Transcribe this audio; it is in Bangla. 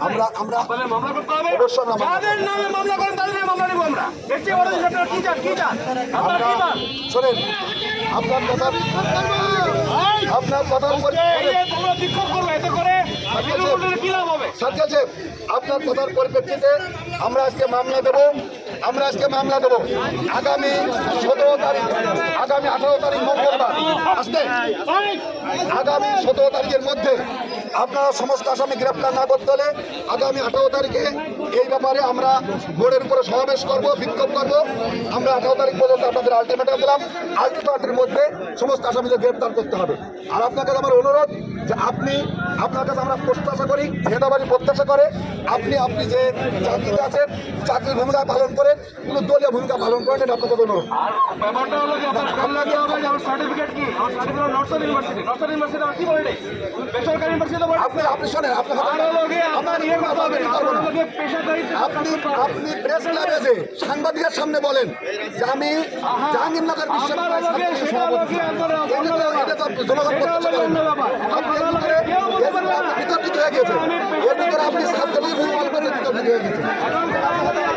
আমরা- আমরা- মামলা করতে হবে। অবশ্যই আমরা মামলা যাদের নামে মামলা করেন তাদের মামলা নেব আমরা। দেখছি বড় আপনারা কি চান? কি চান? আপনারা কি চান? শোনেন আপনার কথা আপনার কথার উপর এই যে তোমরা বিক্ষোভ করবে এতে করে বিরোধী দলের কি লাভ হবে? সাথে আছে। আপনার কথার পরিপ্রেক্ষিতে আমরা আজকে মামলা দেব। আমরা আজকে মামলা দেব। আগামী সতেরো তারিখ আগামী আঠারো তারিখ মঙ্গলবার। আসতে। আগামী সতেরো তারিখের মধ্যে আপনারা সমস্ত আসামি গ্রেপ্তার না করতে হলে আগামী আঠারো তারিখে এই ব্যাপারে আমরা বোর্ডের উপরে সমাবেশ করব, বিক্ষোভ করব। আমরা আঠারো তারিখ পর্যন্ত আপনাদের আলটিমেটাম দিলাম। আলটিমেটামের মধ্যে সমস্ত আসামিদের গ্রেপ্তার করতে হবে। আর আপনার কাছে আমার অনুরোধ যে আপনি, আপনার কাছে আমরা প্রত্যাশা করি ভেদাবাড়ি প্রত্যাশা করে আপনি আপনি যে চাকরিতে আছেন, চাকরির ভূমিকা পালন করেন, কোনো দলীয় ভূমিকা পালন করেন এটা আপনার অনুরোধ। সার্টিফিকেট কি ইউনিভার্সিটি আমার কি? বলে আপনি আপনি শোনেন আপনার ইয়ে আপনি আপনি প্রেস ক্লাবে যে সাংবাদিকের সামনে বলেন যে আমি জাহাঙ্গীরনগর বিতর্কিত হয়ে এর ভিতরে আপনি ছাত্রলীগ হয়ে এখন